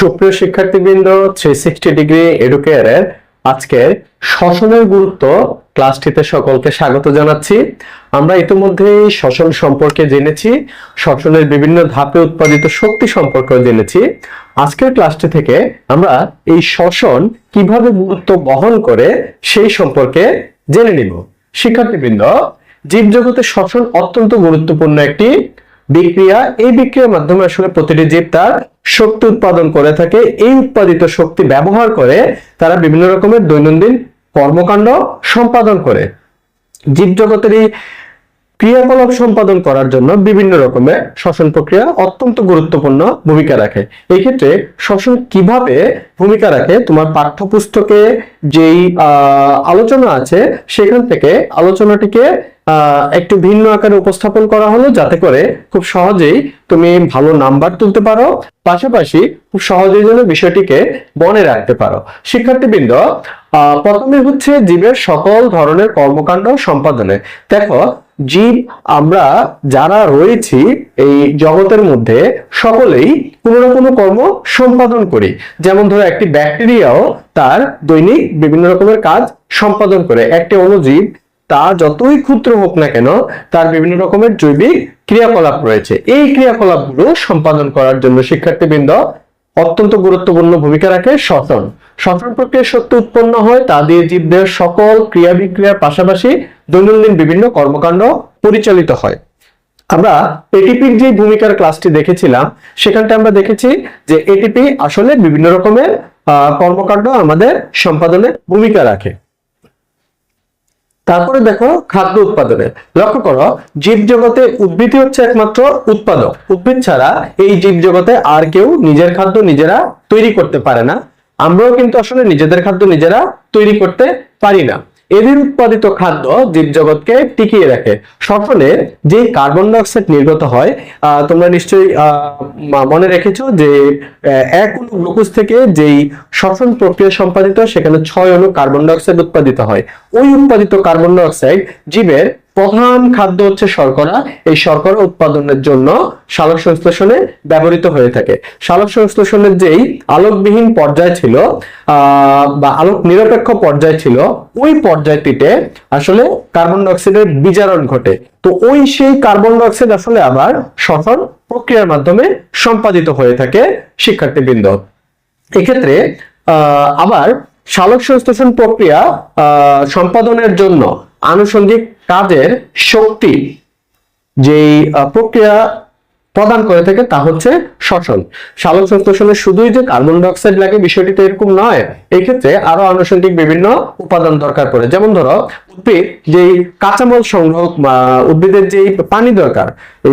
সুপ্রিয় শিক্ষার্থীবৃন্দ three sixty degree এডুকেয়ারের আজকের শ্বসনের গুরুত্ব ক্লাসটিতে সকলকে স্বাগত জানাচ্ছি। আমরা ইতিমধ্যেই শ্বসন সম্পর্কে জেনেছি, শ্বসনের বিভিন্ন ধাপে উৎপাদিত শক্তি সম্পর্কেও জেনেছি। আজকের ক্লাসটি থেকে আমরা এই শ্বসন কীভাবে গুরুত্ব বহন করে সেই সম্পর্কে জেনে নিব। শিক্ষার্থীবৃন্দ জীবজগতের শ্বসন অত্যন্ত গুরুত্বপূর্ণ একটি বিক্রিয়া এই বিক্রিয়ার মাধ্যমে আসলে প্রতিটি জীব তার শক্তি উৎপাদন করে থাকে। এই উৎপাদিত শক্তি ব্যবহার করে তারা বিভিন্ন রকমের দৈনন্দিন কর্মকাণ্ড সম্পাদন করে। জীবজগতের এই ক্রিয়াকলাপ সম্পাদন করার জন্য বিভিন্ন রকমের শ্বসন প্রক্রিয়া অত্যন্ত গুরুত্বপূর্ণ ভূমিকা রাখে। এই ক্ষেত্রে শ্বসন কীভাবে ভূমিকা রাখে? তোমার পাঠ্যপুস্তকে যেই আলোচনা আছে, সেখান থেকে আলোচনাটিকে একটু ভিন্ন আকারে উপস্থাপন করা হলো যাতে করে খুব সহজেই তুমি ভালো নাম্বার তুলতে পারো, পাশাপাশি খুব সহজেই যেন বিষয়টিকে মনে রাখতে পারো। শিক্ষার্থীবৃন্দ প্রথমে হচ্ছে জীবের সকল ধরনের কর্মকাণ্ড সম্পাদনে। দেখো, জীব, আমরা যারা রয়েছি এই জগতের মধ্যে, সকলেই কোনো না কোনো কর্ম সম্পাদন করি। যেমন ধরো, একটি ব্যাকটেরিয়াও তার দৈনিক বিভিন্ন রকমের কাজ সম্পাদন করে। একটি অণুজীব তা যতই ক্ষুদ্র হোক না কেন, তার বিভিন্ন রকমের জৈবিক ক্রিয়াকলাপ রয়েছে। এই ক্রিয়াকলাপগুলো সম্পাদন করার জন্য শিক্ষার্থীবৃন্দ অত্যন্ত গুরুত্বপূর্ণ ভূমিকা রাখে শ্বসন শ্বসন প্রক্রিয়ার শক্তি উৎপন্ন হয়, তা দিয়ে জীবদের সকল ক্রিয়া বিক্রিয়ার পাশাপাশি দৈনন্দিন বিভিন্ন কর্মকাণ্ড পরিচালিত হয়। আমরা এটিপির যে ভূমিকার ক্লাসটি দেখেছিলাম সেখানটা আমরা দেখেছি যে এটিপি আসলে বিভিন্ন রকমের কর্মকাণ্ড আমাদের সম্পাদনে ভূমিকা রাখে। তারপরে দেখো খাদ্য উৎপাদনে। লক্ষ্য করো জীব জগতে উদ্ভিদই হচ্ছে একমাত্র উৎপাদক। উদ্ভিদ ছাড়া এই জীব জগতে আর কেউ নিজের খাদ্য নিজেরা তৈরি করতে পারে না। আমরাও কিন্তু আসলে নিজেদের খাদ্য নিজেরা তৈরি করতে পারি না। এদের উৎপাদিত খাদ্য জীবজগৎকে টিকিয়ে রাখে। সকলে যে কার্বন ডাইঅক্সাইড নির্গত হয় তোমরা নিশ্চয়ই মনে রেখেছো যে এক অনু গ্লুকোজ থেকে যেই শ্বসন প্রক্রিয়া সম্পাদিত, সেখানে ছয় অনু কার্বন ডাইঅক্সাইড উৎপাদিত হয়। ওই উৎপাদিত কার্বন ডাইঅক্সাইড জীবের প্রধান খাদ্য হচ্ছে শর্করা। এই শর্করা উৎপাদনের জন্য সালোক সংশ্লেষণে ব্যবহৃত হয়ে থাকে। সালোক সংশ্লেষণের যেই আলোকবিহীন পর্যায় ছিল বা আলোক নিরপেক্ষ পর্যায় ছিল, ওই পর্যায়টিতে আসলে কার্বন ডাইঅক্সাইডের বিজারণ ঘটে। তো ওই সেই কার্বন ডাইঅক্সাইড আসলে আবার শ্বসন প্রক্রিয়ার মাধ্যমে সম্পাদিত হয়ে থাকে শিক্ষার্থীবৃন্দ। এক্ষেত্রে আবার সালোক সংশ্লেষণ প্রক্রিয়া সম্পাদনের জন্য আনুষঙ্গিক কাজের শক্তি যেই প্রক্রিয়া প্রদান করে থাকে তা হচ্ছে শ্বসন। সালোক সংশ্লেষণে শুধুই যে কার্বন ডাইঅক্সাইড লাগে বিষয়টি তো এরকম নয় এই ক্ষেত্রে আরও আনুষঙ্গিক বিভিন্ন উপাদান দরকার পড়ে। যেমন ধরো, উদ্ভিদ যেই কাঁচামল সংগ্রহ উদ্ভিদের যেই পানি দরকার,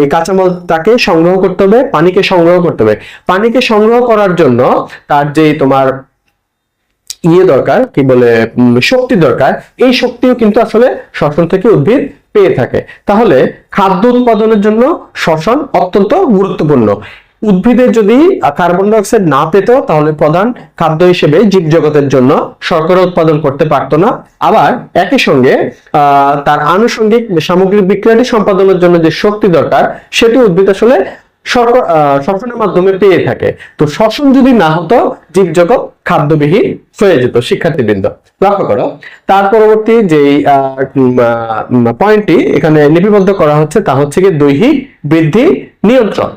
এই কাঁচামাল তাকে সংগ্রহ করতে হবে, পানিকে সংগ্রহ করতে হবে। পানিকে সংগ্রহ করার জন্য তার যেই তোমার ইয়ে দরকার, কি বলে শক্তি দরকার, এই শক্তিও কিন্তু আসলে শ্বসন থেকে উদ্ভিদ পেয়ে থাকে। তাহলে খাদ্য উৎপাদনের জন্য শ্বসন অত্যন্ত গুরুত্বপূর্ণ। উদ্ভিদের যদি কার্বন ডাইঅক্সাইড না পেত, তাহলে প্রধান খাদ্য হিসেবে জীবজগতের জন্য শর্করা উৎপাদন করতে পারতো না। আবার একই সঙ্গে তার আনুষঙ্গিক সামগ্রিক বিক্রিয়াটি সম্পাদনের জন্য যে শক্তি দরকার, সেটি উদ্ভিদ আসলে শ্বসনের মাধ্যমে পেয়ে থাকে। তো শ্বসন যদি না হতো, জীবজগৎ খাদ্যবিহীন হয়ে যেত শিক্ষার্থীবৃন্দ। লক্ষ্য করো তার পরবর্তী যে পয়েন্টটি এখানে লিপিবদ্ধ করা হচ্ছে তা হচ্ছে কি দৈহিক বৃদ্ধি নিয়ন্ত্রণ।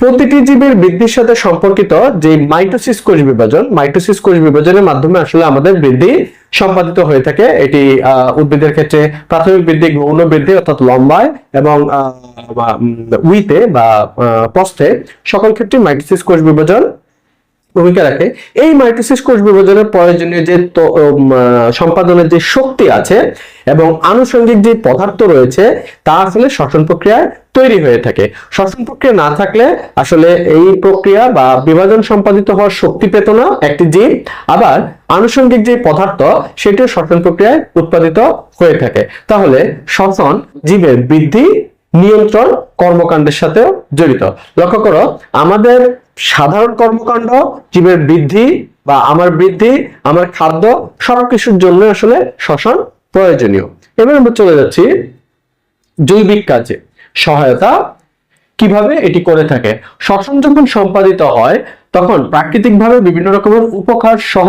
প্রতিটি জীবের বৃদ্ধির সাথে সম্পর্কিত যে মাইটোসিস কোষ বিভাজন মাইটোসিস কোষ বিভাজনের মাধ্যমে আসলে আমাদের বৃদ্ধি সম্পাদিত হয়ে থাকে। এটি উদ্ভিদের ক্ষেত্রে প্রাথমিক বৃদ্ধি গৌণ বৃদ্ধি অর্থাৎ লম্বায় এবং উইতে বা আহ, প্রস্থে সকল ক্ষেত্রে মাইটোসিস কোষ বিভাজন ভূমিকা রাখে। এই মাইটোসিস কোষ বিভাজনের প্রয়োজনীয় যে সম্পাদনের যে শক্তি আছে এবং আনুষঙ্গিক যে পদার্থ রয়েছে, তা আসলে শ্বসন প্রক্রিয়ায় তৈরি হয়ে থাকে। শ্বসন প্রক্রিয়া না থাকলে আসলে এই প্রক্রিয়া বা বিভাজন সম্পাদিত হওয়ার শক্তি পেত না একটি জীব। আবার আনুষঙ্গিক যে পদার্থ, সেটিও শ্বসন প্রক্রিয়ায় উৎপাদিত হয়ে থাকে। তাহলে শ্বসন জীবের বৃদ্ধি নিয়ন্ত্রণ কর্মকাণ্ডের সাথেও জড়িত। লক্ষ্য করো, আমাদের সাধারণ কর্মকাণ্ড, জীবের বৃদ্ধি বা আমার বৃদ্ধি, আমার খাদ্য সবকিছুর জন্য আসলে শ্বসন প্রয়োজনীয়। এবার আমরা চলে যাচ্ছি জৈবিক কাজে। সহায়তা কীভাবে এটি করে থাকে? শ্বসন যখন সম্পাদিত হয়, তখন প্রাকৃতিকভাবে বিভিন্ন রকমের উপকার সহ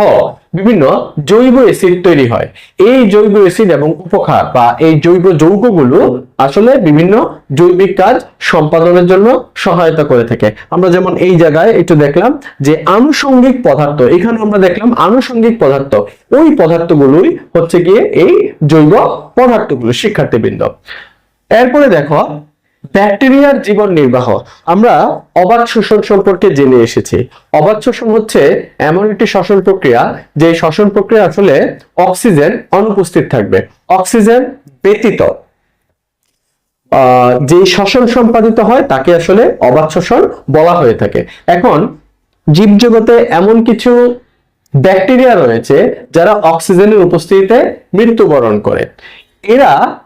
বিভিন্ন জৈব অ্যাসিড তৈরি হয়। এই জৈব অ্যাসিড এবং উপকার বা এই জৈব যৌগগুলো আসলে বিভিন্ন জৈবিক কাজ সম্পাদনের জন্য সহায়তা করে থাকে। আমরা যেমন এই জায়গায় একটু দেখলাম যে আনুষঙ্গিক পদার্থ, এখানে আমরা দেখলাম আনুষঙ্গিক পদার্থ। ওই পদার্থগুলোই হচ্ছে গিয়ে এই জৈব পদার্থগুলো, শিক্ষার্থীবৃন্দ। এরপরে দেখো ব্যাকটেরিয়ার জীবন নির্বাহ। আমরা অবাধ শোষণ সম্পর্কে জেনে এসেছি। অবাধ শোষণ হচ্ছে এমন একটি শ্বসন প্রক্রিয়া, যে শ্বসন প্রক্রিয়া আসলে অক্সিজেন অনুপস্থিত থাকবে। অক্সিজেন ব্যতীত। যে শ্বসন সম্পাদিত হয়, তাকে আসলে অবাধ শোষণ বলা হয়ে থাকে। এখন, জীবজগতে এমন কিছু ব্যাকটেরিয়া রয়েছে, যারা অক্সিজেনের উপস্থিতিতে মৃত্যুবরণ করে। এরা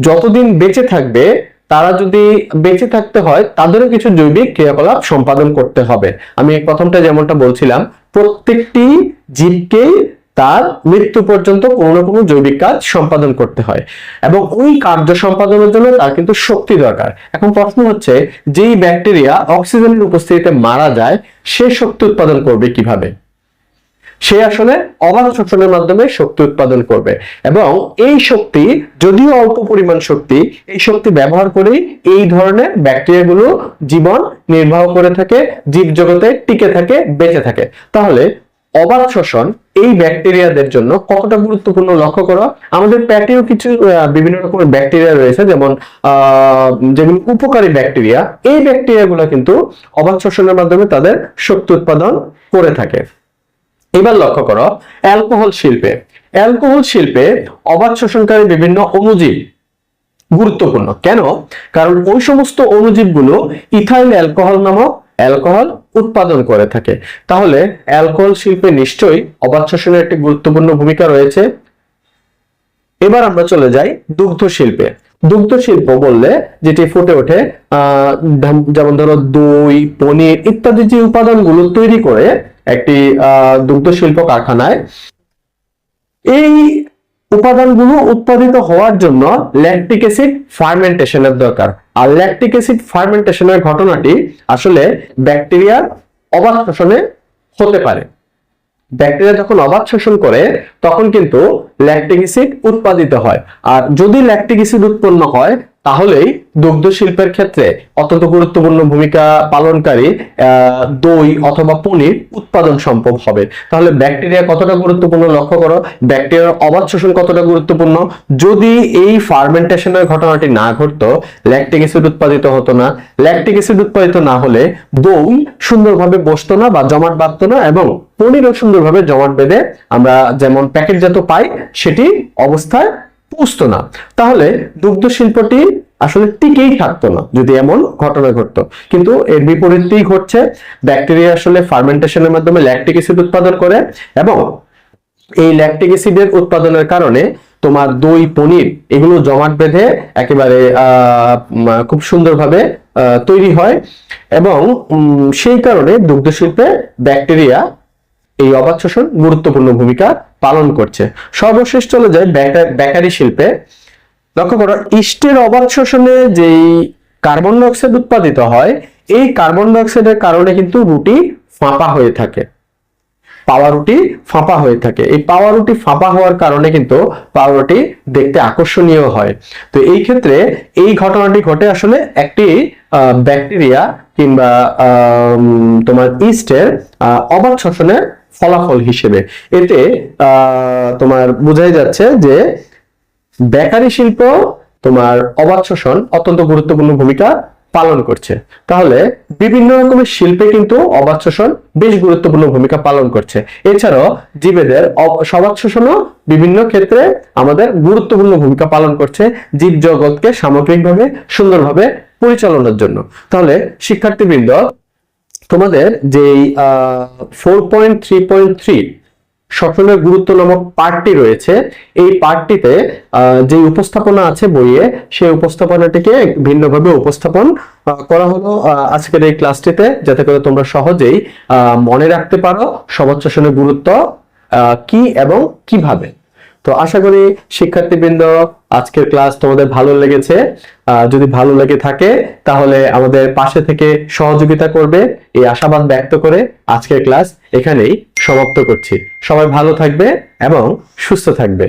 যতদিন বেঁচে থাকবে তারা যদি বেঁচে থাকতে হয়, তাদেরও কিছু জৈবিক ক্রিয়াকলাপ সম্পাদন করতে হবে। আমি প্রথমটা যেমনটা বলছিলাম, প্রত্যেকটি জীবকেই তার মৃত্যু পর্যন্ত কোনো না কোনো জৈবিক কাজ সম্পাদন করতে হয়। এবং ওই কার্য সম্পাদনের জন্য তার কিন্তু শক্তি দরকার। এখন প্রশ্ন হচ্ছে, যেই ব্যাকটেরিয়া অক্সিজেনের উপস্থিতিতে মারা যায়, সে শক্তি উৎপাদন করবে কীভাবে? সে আসলে অবাধ শোষণের মাধ্যমে শক্তি উৎপাদন করবে। এবং এই শক্তি, যদিও অল্প পরিমাণ শক্তি, এই শক্তি ব্যবহার করেই এই ধরনের ব্যাকটেরিয়াগুলো জীবন নির্বাহ করে থাকে, জীবজগতে টিকে থাকে, বেঁচে থাকে। তাহলে অবাধ শোষণ এই ব্যাকটেরিয়াদের জন্য কতটা গুরুত্বপূর্ণ লক্ষ্য করো? আমাদের প্যাটেও কিছু বিভিন্ন রকমের ব্যাকটেরিয়া রয়েছে, যেমন যেগুলো উপকারী ব্যাকটেরিয়া। এই ব্যাকটেরিয়াগুলো কিন্তু অবাধ শোষণের মাধ্যমে তাদের শক্তি উৎপাদন করে থাকে। এবার লক্ষ্য করো অ্যালকোহল শিল্পে। অ্যালকোহল শিল্পে অবাধ শোষণকারী বিভিন্ন অণুজীব গুরুত্বপূর্ণ। কেন? কারণ ওই সমস্ত অণুজীবগুলো ইথাইল অ্যালকোহল নামক অ্যালকোহল উৎপাদন করে থাকে। তাহলে অ্যালকোহল শিল্পে নিশ্চয়ই অবাধ শোষণের একটি গুরুত্বপূর্ণ ভূমিকা রয়েছে। এবার আমরা চলে যাই দুগ্ধ শিল্পে। দুগ্ধ শিল্প বললে যেটি ফুটে ওঠে আহ, যেমন ধরো দই পনির ইত্যাদি যে উপাদানগুলো তৈরি করে একটি দুগ্ধ শিল্প কারখানায়। এই উপাদানগুলো উৎপাদিত হওয়ার জন্য ল্যাকটিক অ্যাসিড ফার্মেন্টেশনের দরকার। আর ল্যাকটিক অ্যাসিড ফার্মেন্টেশনের ঘটনাটি আসলে ব্যাকটেরিয়ার অবাধ শোষণে হতে পারে। ব্যাকটেরিয়া যখন অবাধ শোষণ করে, তখন কিন্তু ল্যাকটিক অ্যাসিড উৎপাদিত হয়। আর যদি ল্যাকটিক অ্যাসিড উৎপন্ন হয় তাহলেই দুগ্ধ শিল্পের ক্ষেত্রে অত্যন্ত গুরুত্বপূর্ণ ভূমিকা পালনকারী দই অথবা পনির উৎপাদন সম্ভব হবে। তাহলে ব্যাকটেরিয়া কতটা গুরুত্বপূর্ণ লক্ষ্য করো? ব্যাকটেরিয়ার অবাধ শোষণ কতটা গুরুত্বপূর্ণ? যদি এই ফার্মেন্টেশনের ঘটনাটি না ঘটতো ল্যাকটিক অ্যাসিড উৎপাদিত হতো না। ল্যাকটিক অ্যাসিড উৎপাদিত না হলে দই সুন্দরভাবে বসতো না বা জমাট বাঁধতো না এবং পনিরও সুন্দরভাবে জমাট বেঁধে আমরা যেমন প্যাকেটজাত পাই, সেটি অবস্থায় পুষতো না। তাহলে দুগ্ধ শিল্পটি আসলে টিকেই থাকতো না যদি এমন ঘটনা ঘটতো। কিন্তু এর বিপরীতই ঘটছে ব্যাকটেরিয়া আসলে ফার্মেন্টেশনের মাধ্যমে ল্যাকটিক অ্যাসিড উৎপাদন করে এবং এই ল্যাকটিক অ্যাসিডের উৎপাদনের কারণে তোমার দই, পনির এগুলো জমাট বেঁধে একেবারে খুব সুন্দরভাবে তৈরি হয় এবং সেই কারণে দুগ্ধ শিল্পে ব্যাকটেরিয়া এই অবাধ শোষণ গুরুত্বপূর্ণ ভূমিকা পালন করছে। সর্বশেষ চলে যায় বেকা- বেকারি শিল্পে। লক্ষ্য করো, ইস্টের অবাধ শোষণে যেই কার্বন ডাইঅক্সাইড উৎপাদিত হয়, এই কার্বন ডাইঅক্সাইডের কারণে কিন্তু রুটি ফাঁপা হয়ে থাকে। পাওয়া রুটি ফাঁপা হয়ে থাকে। এই পাওয়া রুটি ফাঁপা হওয়ার কারণে কিন্তু পাওয়া রুটি দেখতে আকর্ষণীয় হয়। তো এই ক্ষেত্রে এই ঘটনাটি ঘটে আসলে একটি ব্যাকটেরিয়া কিংবা তোমার ইস্টের অবাধ শোষণের ফলাফল হিসেবে। এতে তোমার বোঝাই যাচ্ছে যে বেকারি শিল্প তোমার অবাধ শোষণ অত্যন্ত গুরুত্বপূর্ণ ভূমিকা পালন করছে। তাহলে বিভিন্ন রকমের শিল্পে কিন্তু অবাধ শোষণ বেশ গুরুত্বপূর্ণ ভূমিকা পালন করছে। এছাড়াও জীবেদের সবাধ শোষণও বিভিন্ন ক্ষেত্রে আমাদের গুরুত্বপূর্ণ ভূমিকা পালন করছে জীব জগৎকে সামগ্রিকভাবে সুন্দরভাবে পরিচালনার জন্য। তাহলে শিক্ষার্থীবৃন্দ তোমাদের যেই four point three point three শ্বসনের গুরুত্ব নামক পার্টটি রয়েছে, এই পার্টটিতে যে উপস্থাপনা আছে বইয়ে, সেই উপস্থাপনাটিকে ভিন্নভাবে উপস্থাপন করা হলো আজকের এই ক্লাসটিতে, যাতে করে তোমরা সহজেই মনে রাখতে পারো সমাজ শাসনের গুরুত্ব কি এবং কীভাবে। তো আশা করি শিক্ষার্থীবৃন্দ আজকের ক্লাস তোমাদের ভালো লেগেছে। যদি ভালো লেগে থাকে, তাহলে আমাদের পাশে থেকে সহযোগিতা করবে। এই আশাবাদ ব্যক্ত করে আজকের ক্লাস এখানেই সমাপ্ত করছি। সবাই ভালো থাকবে এবং সুস্থ থাকবে।